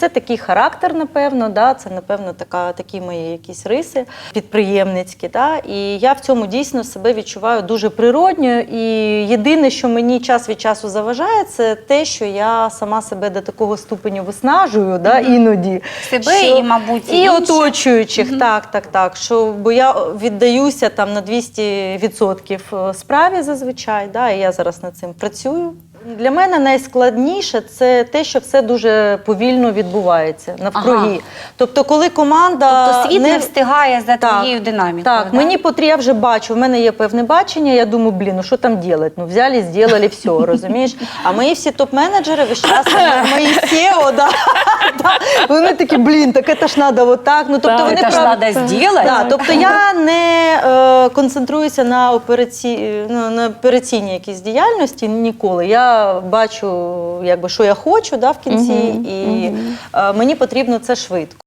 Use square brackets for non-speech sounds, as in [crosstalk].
Це такий характер, напевно, да, це, напевно, така, такі мої якісь риси підприємницькі. Да, і я в цьому дійсно себе відчуваю дуже природньо. І єдине, що мені час від часу заважає, це те, що я сама себе до такого ступеню виснажую, да, іноді. Себе що- і, мабуть, і і оточуючих, так, так, так. Що, бо я віддаюся там на 200% справі зазвичай, да, і я зараз над цим працюю. Для мене найскладніше це те, що все дуже повільно відбувається навкруги. Ага. Тобто, коли команда Тобто світ не не встигає за Так, твоєю динамікою. так, да? мені потрібно, я вже бачу, в мене є певне бачення, я думаю, блін, ну що там робити? Ну взяли, зробили, все, розумієш? А мої всі топ-менеджери весь час, мої SEO, да, [laughs] да, вони такі, блін, так це ж треба отак. Ну, тобто Так, вони це ж треба зробити. Да, тобто я не е, концентруюся на, операці... ну, на операційній якійсь діяльності ніколи. Я бачу, якби, що я хочу да, в кінці, і угу. мені потрібно це швидко.